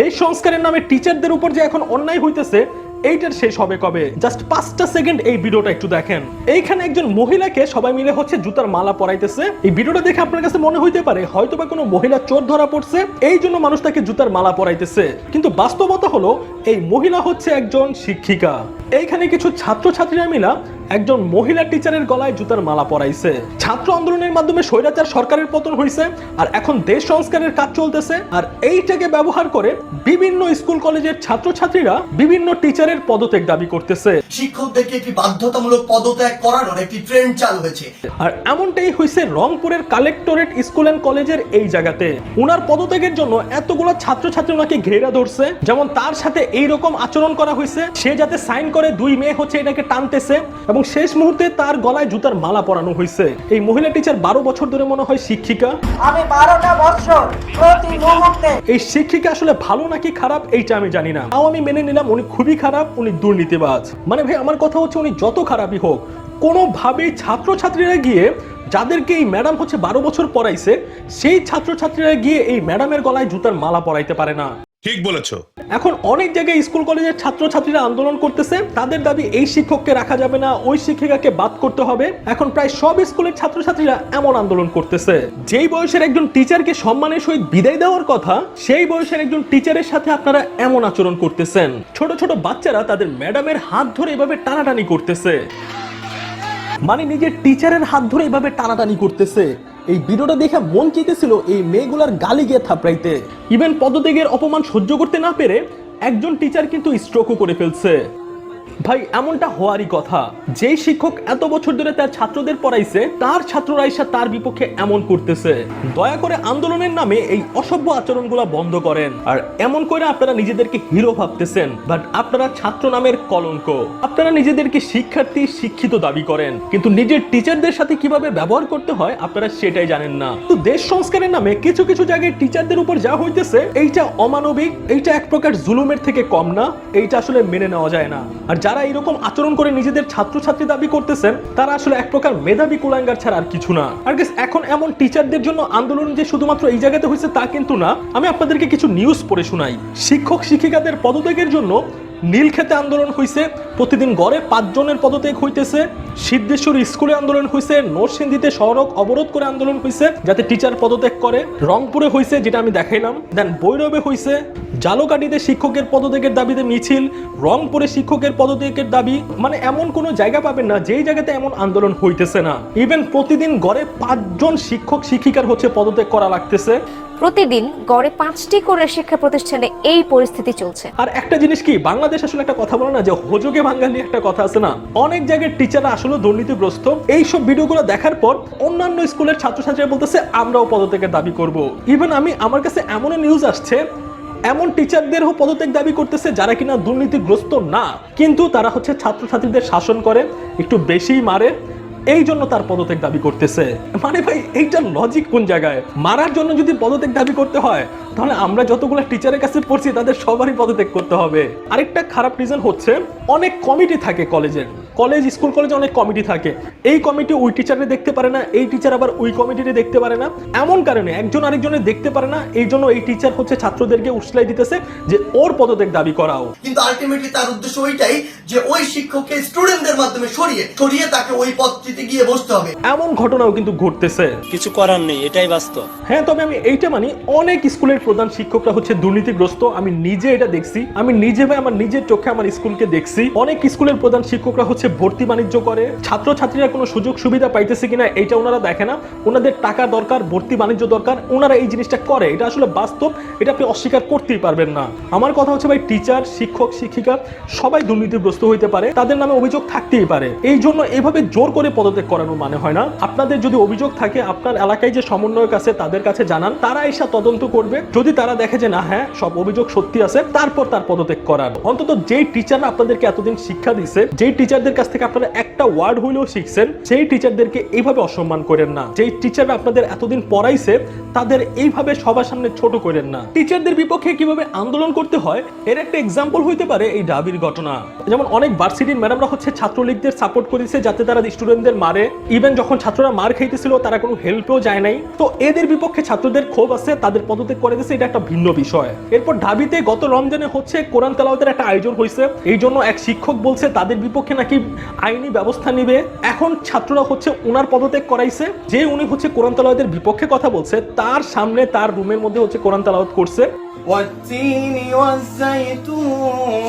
দেশ সংস্কারের নামে টিচারদের উপর যে এখন অন্যায় হইতেছে, এইটার শেষ হবে কবে? জাস্ট পাঁচটা সেকেন্ড এই ভিডিওটা একটু দেখেন। এইখানে একজন মহিলাকে সবাই মিলে হচ্ছে জুতার মালা পরাইতেছে। এই ভিডিওটা দেখে আপনার কাছে মনে হইতে পারে হয়তো বা কোনো মহিলা চোর ধরা পড়ছে, এই জন্য মানুষ তাকে জুতার মালা পরাইতেছে। কিন্তু বাস্তবতা হলো, এই মহিলা হচ্ছে একজন শিক্ষিকা। এইখানে কিছু ছাত্রছাত্রীরা মিলা একজন মহিলা টিচারের গলায় জুতার মালা পরাইছে। ছাত্র আন্দোলনের মাধ্যমে স্বৈরাচার সরকারের পতন হয়েছে আর এখন দেশ সংস্কারের কাজ চলতেছে আর এইটাকে ব্যবহার করে বিভিন্ন স্কুল কলেজের ছাত্রছাত্রীরা বিভিন্ন টিচারের পদত্যাগ দাবি করতেছে। শিক্ষকদেরকে একটি বাধ্যতামূলক পদত্যাগ করানোর একটি ট্রেন্ড চালু হয়েছে। আর এমনটাই হয়েছে রংপুরের কালেক্টরেট স্কুল অ্যান্ড কলেজের এই জায়গাতে। উনার পদত্যাগের জন্য এতগুলো ছাত্রছাত্রী ওনাকে ঘেরা ধরছে যেমন তার সাথে এই রকম আচরণ করা হয়েছে সে যাতে সাইন করে দুই মেয়ে হচ্ছে এটাকে টানতেছে এবং শেষ মুহূর্তে তার গলায় জুতার মালা পরানো হয়েছে। এই মহিলা টিচার বারো বছর ধরে মনে হয় শিক্ষিকা। আমি বারোটা বছর প্রতি মুহূর্তে এই শিক্ষিকা আসলে ভালো নাকি খারাপ এইটা আমি জানি না। তাও আমি মেনে নিলাম উনি খুবই খারাপ উনি দুর্নীতিবাজ। মানে ভাই আমার কথা হচ্ছে উনি যত খারাপই হোক কোনোভাবেই ছাত্রছাত্রীরা গিয়ে যাদেরকে এই ম্যাডাম হচ্ছে বারো বছর পড়াইছে সেই ছাত্রছাত্রীরা গিয়ে এই ম্যাডামের গলায় জুতার মালা পরাইতে পারে না। ঠিক বলেছ। এখন অনেক জায়গায় স্কুল কলেজের ছাত্রছাত্রীরা আন্দোলন করতেছে। তাদের দাবি, এই শিক্ষককে রাখা যাবে না, ওই শিক্ষিকাকে বাদ করতে হবে। এখন প্রায় সব স্কুলের ছাত্রছাত্রীরা এমন আন্দোলন করতেছে। যেই বয়সের একজন টিচারকে সম্মানের সহিত বিদায় দেওয়ার কথা, সেই বয়সের একজন টিচারের সাথে আপনারা এমন আচরণ করতেছেন। ছোট ছোট বাচ্চারা তাদের ম্যাডামের হাত ধরে এভাবে টানাটানি করতেছে। মানে নিজের টিচারের হাত ধরে এভাবে টানাটানি করতেছে। এই ভিডিওটা দেখে মন চেয়েছিল এই মেয়েগুলার গালি গিয়ে থাপড়াইতে। ইভেন পদত্যাগের অপমান সহ্য করতে না পেরে একজন টিচার কিন্তু স্ট্রোকও করে ফেলছে। ভাই, এমনটা হওয়ারই কথা। যেই শিক্ষক এত বছর ধরে তার ছাত্রদের পড়াইছে, তার ছাত্ররা এসে তার বিপক্ষে এমন করতেছে। দয়া করে আন্দোলনের নামে এই অসভ্য আচরণগুলো বন্ধ করেন। আর এমন করে আপনারা নিজেদেরকে হিরো ভাবতেছেন বাট আপনারা ছাত্র নামের কলঙ্ক। আপনারা নিজেদেরকে শিক্ষার্থী, শিক্ষিত দাবি করেন। কিন্তু নিজের টিচারদের সাথে কীভাবে ব্যবহার করতে হয়, আপনারা সেটাই জানেন না। তো দেশ সংস্কারের নামে কিছু কিছু জায়গায় টিচারদের উপর যা হইতেছে, এইটা অমানবিক, এইটা এক প্রকার জুলুমের থেকে কম না, এইটা আসলে মেনে নেওয়া যায় না। আর যারা এরকম আচরণ করে নিজেদের ছাত্রছাত্রী দাবি করতেছেন, তারা আসলে এক প্রকার মেধাবী কুলাঙ্গার ছাড়া আর কিছু না। আর গেস এখন এমন টিচারদের জন্য আন্দোলন যে শুধুমাত্র এই জায়গাতে হয়েছে তা কিন্তু না। আমি আপনাদেরকে কিছু নিউজ পড়ে শোনাই। শিক্ষক শিক্ষিকাদের পদত্যাগের জন্য নীলক্ষেতে আন্দোলন হয়েছে প্রতিদিন গড়ে পাঁচজনের পদত্যাগ হইতেছে। সিদ্ধেশ্বর স্কুলে আন্দোলন হয়েছে নরসিংদীতে সড়ক অবরোধ করে আন্দোলন হয়েছে যাতে টিচার পদত্যাগ করে। রংপুরে হয়েছে যেটা আমি দেখাইলাম। দেন বৈরবে হয়েছে জালকাঠিতে শিক্ষকের পদত্যাগের দাবিতে মিছিল। রংপুরে শিক্ষকের পদত্যাগের দাবি মানে এমন কোনো জায়গা পাবেন না, যেই জায়গাতে এমন আন্দোলন হইতেছে না। ইভেন প্রতিদিন গড়ে পাঁচজন শিক্ষক, শিক্ষিকার হচ্ছে পদত্যাগ করা লাগতেছে। প্রতিদিন গড়ে পাঁচটি করে শিক্ষা প্রতিষ্ঠানে এই পরিস্থিতি চলছে। আর একটা জিনিস কি, বাংলাদেশ আসলে একটা কথা বলে না যে হোজোগে বাঙালি একটা কথা আছে না? অনেক জায়গায় টিচাররা আসলে দুর্নীতিগ্রস্ত। এইসব ভিডিওগুলো দেখার পর অন্যান্য স্কুলের ছাত্রছাত্রীরা বলতেছে, আমরাও পদত্যাগের দাবি করব। ইভেন আমি, আমার কাছে এমন নিউজ আসছে, এমন টিচারদেরও পদত্যাগ দাবি করতেছে যারা কিনা দুর্নীতিগ্রস্ত না। কিন্তু তারা হচ্ছে ছাত্রছাত্রীদের শাসন করে, একটু বেশিই মারে। এই জন্য তার পদত্যাগ দাবি করতেছে। মানে ভাই, এইটার লজিক কোন জায়গায়? মারার জন্য যদি পদত্যাগ দাবি করতে হয়, তাহলে আমরা যতগুলো টিচারের কাছে পড়ছি, তাদের সবারই পদত্যাগ করতে হবে। আরেকটা খারাপ রিজন হচ্ছে, অনেক কমিটি থাকে কলেজের কলেজ স্কুল কলেজে অনেক কমিটি থাকে। এই কমিটি ওই টিচারে দেখতে পারে না, এই টিচার আবার ওই কমিটিতে দেখতে পারে না। এমন কারণে একজন আরেকজনের দেখতে পারে না, এই জন্য এই টিচার হচ্ছে ছাত্রদেরকে উসলাই দিতেছে যে ওর পদত্যাগ দাবি করাও। কিন্তু আলটিমেটলি তার উদ্দেশ্য ওইটাই যে ওই শিক্ষককে স্টুডেন্টদের মাধ্যমে সরিয়ে সরিয়ে তাকে ওই পদটিতে গিয়ে বসতে হবে। এমন ঘটনাও কিন্তু ঘটতেছে। কিছু করার নেই এটাই বাস্তব। হ্যাঁ তবে আমি এইটা মানি অনেক স্কুলের প্রধান শিক্ষকরা হচ্ছে দুর্নীতিগ্রস্ত। আমি নিজে এটা দেখছি। আমি নিজে ভাই আমার নিজের চোখে আমার স্কুলকে দেখছি। অনেক স্কুলের প্রধান শিক্ষকরা হচ্ছে ভর্তি বাণিজ্য করে। ছাত্রছাত্রীরা কোনো সুযোগ সুবিধা পাইতেছে কিনা এইটা ওনারা দেখে না। ওনাদের টাকা দরকার ভর্তি বাণিজ্য দরকার ওনারা এই জিনিসটা করে। এটা আসলে বাস্তব এটা আপনি অস্বীকার করতেই পারবেন না। আমার কথা হচ্ছে ভাই টিচার শিক্ষক শিক্ষিকা সবাই দুর্নীতিগ্রস্ত হইতে পারে। তাদের নামে অভিযোগ থাকতেই পারে। এই জন্য এভাবে জোর করে পদত্যাগ করানোর মানে হয় না। আপনাদের যদি অভিযোগ থাকে, আপনার এলাকায় যে সমন্বয়ক আছে, তাদের কাছে জানান। তারা এসে তদন্ত করবে। যদি তারা দেখে যে না হ্যাঁ সব অভিযোগ সত্যি আছে, তারপর তার পদত্যাগ করার। অন্তত যেই টিচাররা আপনাদেরকে এতদিন শিক্ষা দিছে, যেই টিচারদের কাছ থেকে আপনারা একটা ওয়ার্ড হইলেও শিখছেন, সেই টিচারদেরকে এইভাবে অসম্মান করেন না। যেই টিচাররা আপনাদের এতদিন পড়াইছে, তাদের এইভাবে সবার সামনে ছোট করেন না। টিচারদের বিপক্ষে কীভাবে আন্দোলন করতে হয়, এর একটা এক্সাম্পল হইতে পারে এই ডাবির ঘটনা। যেমন অনেক ভার্সিটির ম্যাডামরা হচ্ছে ছাত্রলীগদের সাপোর্ট করেছে, যাতে তারা স্টুডেন্টদের মারে ইভেন যখন ছাত্ররা মার খাইতেছিল তারা কোনো হেল্পেও যায় নাই তো এদের বিপক্ষে ছাত্রদের ক্ষোভ আছে তাদের পদত্যাগ করে দিয়েছে এটা একটা ভিন্ন বিষয় এরপর ঢাবিতে গত রমজানে হচ্ছে কোরআন তেলাওয়াতের একটা আয়োজন হয়েছে এই জন্য এক শিক্ষক বলছে তাদের বিপক্ষে নাকি আইনি ব্যবস্থা নিবে এখন ছাত্ররা হচ্ছে ওনার পদত্যাগ করাইছে যে উনি হচ্ছে কোরআন তেলাওয়াতের বিপক্ষে কথা বলছে তার সামনে তার রুমের মধ্যে হচ্ছে কোরআন তেলাওয়াত করছে والتين والزيتون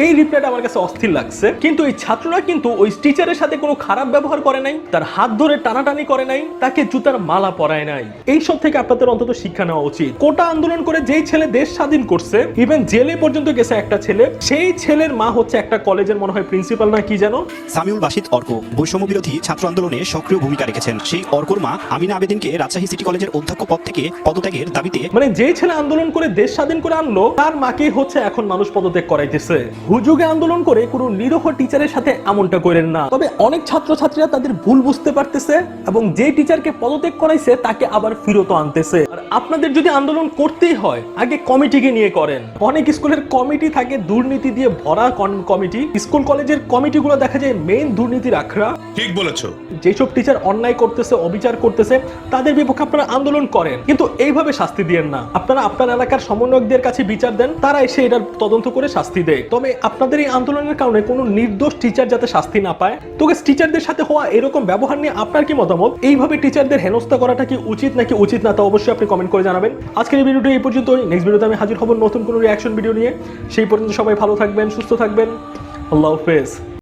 এই রিপ্লাইটা আমার কাছে অস্থির লাগছে। কিন্তু এই ছাত্ররা কিন্তু ওই টিচারের সাথে কোনো খারাপ ব্যবহার করে নাই তার হাত ধরে টানাটানি করে নাই তাকে জুতার মালা পরায় নাই। এই সব থেকে আপনাদের অন্তত শিক্ষা নেওয়া উচিত। কোটা আন্দোলন করে যেই ছেলে দেশ স্বাধীন করছে ইভেন জেলে পর্যন্ত গেছে একটা ছেলে সেই ছেলের মা হচ্ছে একটা কলেজের মনে হয় প্রিন্সিপাল না কি জানো? সামিউল বাসিদ অর্ক বৈষম্য বিরোধী ছাত্র আন্দোলনে সক্রিয় ভূমিকা রেখেছেন। সেই অর্কর মা আমিনা আবেদিনকে রাজশাহী সিটি কলেজের অধ্যক্ষ পদ থেকে পদত্যাগের দাবিতে মানে যেই ছেলে আন্দোলন করে দেশ স্বাধীন করে আনলো তার মাকে হচ্ছে এখন মানুষ পদত্যাগ করাইতেছে। হুজুগে আন্দোলন করে কোনো নিরহ টিচারের সাথে এমনটা করেন না। তবে অনেক ছাত্রছাত্রীরা তাদের ভুল বুঝতে পারতেছে এবং যে টিচারকে পদত্যাগ করাইছে তাকে আবার ফিরত আনতেছে। আর আপনাদের যদি আন্দোলন করতেই হয় আগে কমিটিকে নিয়ে করেন। অনেক স্কুলের কমিটি থাকে দুর্নীতি দিয়ে ভরা কমিটি। স্কুল কলেজের কমিটিগুলো দেখা যায় মেইন দুর্নীতির আখড়া। ঠিক বলেছ। যেসব টিচার অন্যায় করতেছে অবিচার করতেছে তাদের বিপক্ষে আপনারা আন্দোলন করেন। কিন্তু এইভাবে শাস্তি দিয়েন না। আপনারা আপনার এলাকার সমন্বয়কদের কাছে বিচার দেন তারা এসে এটার তদন্ত করে শাস্তি দেয়। তবে আপনাদের এই আন্দোলনের কারণে কোনো নির্দোষ টিচার যাতে শাস্তি না পায়? তোকে টিচারদের সাথে হওয়া এরকম ব্যবহার নিয়ে আপনার কি মতামত? এইভাবে টিচারদের হেনস্থা করাটা কি উচিত নাকি উচিত না তা অবশ্যই আপনি কমেন্ট করে জানাবেন। আজকের এই ভিডিওটি এই পর্যন্ত নেক্সট ভিডিওতে আমি হাজির হব নতুন কোনো রিয়াকশন ভিডিও নিয়ে। সেই পর্যন্ত সবাই ভালো থাকবেন, সুস্থ থাকবেন। আল্লাহ হাফেজ।